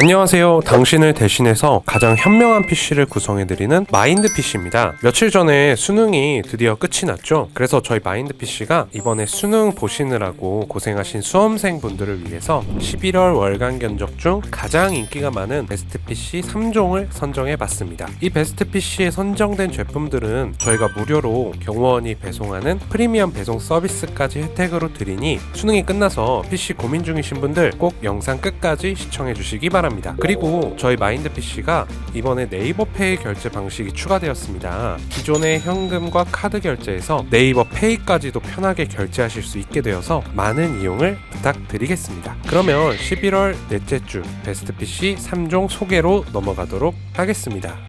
안녕하세요. 당신을 대신해서 가장 현명한 PC를 구성해드리는 마인드 PC입니다. 며칠 전에 수능이 드디어 끝이 났죠. 그래서 저희 마인드 PC가 이번에 수능 보시느라고 고생하신 수험생 분들을 위해서 11월 월간 견적 중 가장 인기가 많은 베스트 PC 3종을 선정해봤습니다. 이 베스트 PC에 선정된 제품들은 저희가 무료로 경호원이 배송하는 프리미엄 배송 서비스까지 혜택으로 드리니 수능이 끝나서 PC 고민 중이신 분들 꼭 영상 끝까지 시청해주시기 바랍니다. 그리고 저희 마인드 PC가 이번에 네이버 페이 결제 방식이 추가되었습니다. 기존의 현금과 카드 결제에서 네이버 페이까지도 편하게 결제하실 수 있게 되어서 많은 이용을 부탁드리겠습니다. 그러면 11월 넷째 주 베스트 PC 3종 소개로 넘어가도록 하겠습니다.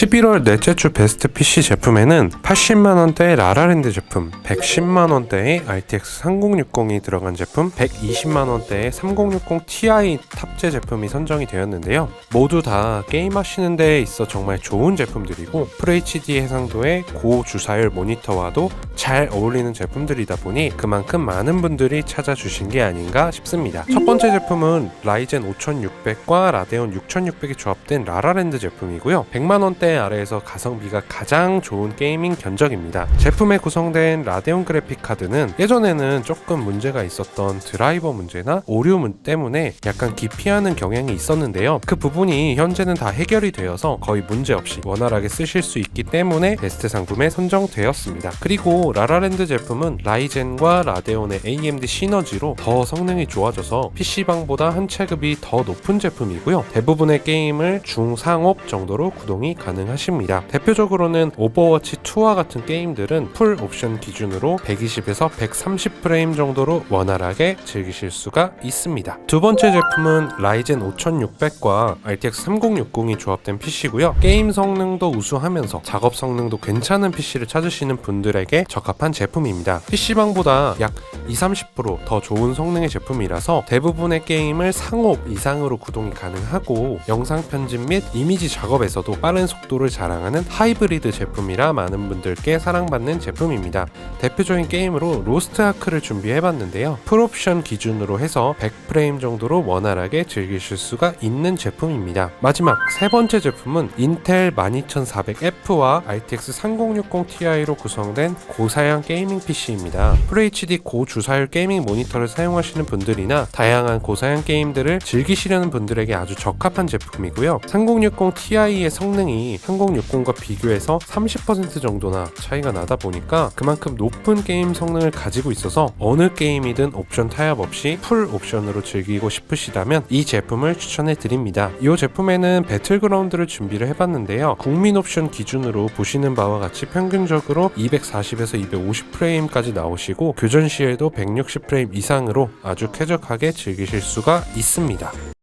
11월 넷째 주 베스트 PC 제품에는 80만원대의 라라랜드 제품, 110만원대의 RTX 3060이 들어간 제품, 120만원대의 3060 Ti 탑재 제품이 선정이 되었는데요. 모두 다 게임하시는 데에 있어 정말 좋은 제품들이고 FHD 해상도의 고주사율 모니터와도 잘 어울리는 제품들이다 보니 그만큼 많은 분들이 찾아주신 게 아닌가 싶습니다. 첫 번째 제품은 라이젠 5600과 라데온 6600이 조합된 라라랜드 제품이고요. 100만 원대 아래에서 가성비가 가장 좋은 게이밍 견적입니다. 제품에 구성된 라데온 그래픽 카드는 예전에는 조금 문제가 있었던 드라이버 문제나 오류 문 때문에 약간 기피하는 경향이 있었는데요. 그 부분이 현재는 다 해결이 되어서 거의 문제 없이 원활하게 쓰실 수 있기 때문에 베스트 상품에 선정되었습니다. 그리고 라라랜드 제품은 라이젠과 라데온의 AMD 시너지로 더 성능이 좋아져서 PC방보다 한 체급이 더 높은 제품이고요. 대부분의 게임을 중상업 정도로 구동이 가능 하십니다. 대표적으로는 오버워치 2와 같은 게임들은 풀 옵션 기준으로 120에서 130 프레임 정도로 원활하게 즐기실 수가 있습니다. 두 번째 제품은 라이젠 5600과 RTX 3060이 조합된 PC고요. 게임 성능도 우수하면서 작업 성능도 괜찮은 PC를 찾으시는 분들에게 적합한 제품입니다. PC방보다 약 20, 30%더 좋은 성능의 제품이라서 대부분의 게임을 상업 이상으로 구동이 가능하고 영상 편집 및 이미지 작업에서도 빠른 속도 를 자랑하는 하이브리드 제품이라 많은 분들께 사랑받는 제품입니다. 대표적인 게임으로 로스트 아크를 준비해봤는데요. 풀옵션 기준으로 해서 100프레임 정도로 원활하게 즐기실 수가 있는 제품입니다. 마지막 세 번째 제품은 인텔 12400F와 RTX 3060 Ti로 구성된 고사양 게이밍 PC입니다. FHD 고주사율 게이밍 모니터를 사용하시는 분들이나 다양한 고사양 게임들을 즐기시려는 분들에게 아주 적합한 제품이고요. 3060 Ti의 성능이 3060과 비교해서 30% 정도나 차이가 나다 보니까 그만큼 높은 게임 성능을 가지고 있어서 어느 게임이든 옵션 타협 없이 풀 옵션으로 즐기고 싶으시다면 이 제품을 추천해 드립니다. 이 제품에는 배틀그라운드를 준비를 해봤는데요. 국민 옵션 기준으로 보시는 바와 같이 평균적으로 240에서 250 프레임까지 나오시고 교전 시에도 160 프레임 이상으로 아주 쾌적하게 즐기실 수가 있습니다.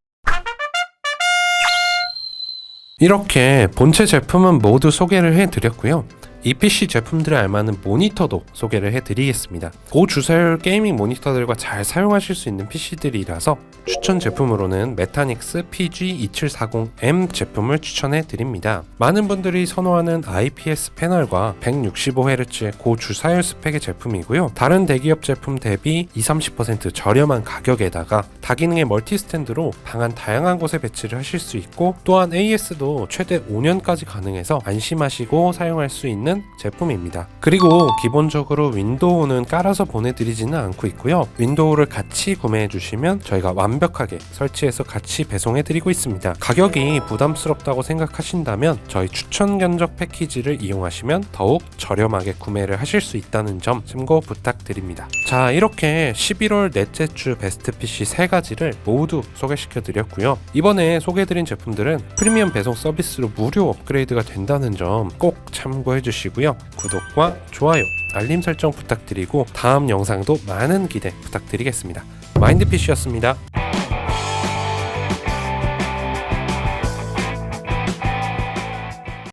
이렇게 본체 제품은 모두 소개를 해드렸고요. 이 PC 제품들에 알맞는 모니터도 소개를 해드리겠습니다. 고주사율 게이밍 모니터들과 잘 사용하실 수 있는 PC들이라서 추천 제품으로는 메타닉스 PG2740M 제품을 추천해 드립니다. 많은 분들이 선호하는 IPS 패널과 165Hz의 고주사율 스펙의 제품이고요. 다른 대기업 제품 대비 20, 30% 저렴한 가격에다가 다기능의 멀티 스탠드로 방 안 다양한 곳에 배치를 하실 수 있고 또한 AS도 최대 5년까지 가능해서 안심하시고 사용할 수 있는 제품입니다. 그리고 기본적으로 윈도우는 깔아서 보내드리지는 않고 있고요. 윈도우를 같이 구매해 주시면 저희가 완벽하게 설치해서 같이 배송해 드리고 있습니다. 가격이 부담스럽다고 생각하신다면 저희 추천 견적 패키지를 이용하시면 더욱 저렴하게 구매를 하실 수 있다는 점 참고 부탁드립니다. 자 이렇게 11월 넷째 주 베스트 PC 세 가지를 모두 소개시켜 드렸고요. 이번에 소개해 드린 제품들은 프리미엄 배송 서비스로 무료 업그레이드가 된다는 점 꼭 참고해 주시 고요. 구독과 좋아요, 알림 설정 부탁드리고 다음 영상도 많은 기대 부탁드리겠습니다. 마인드 PC였습니다.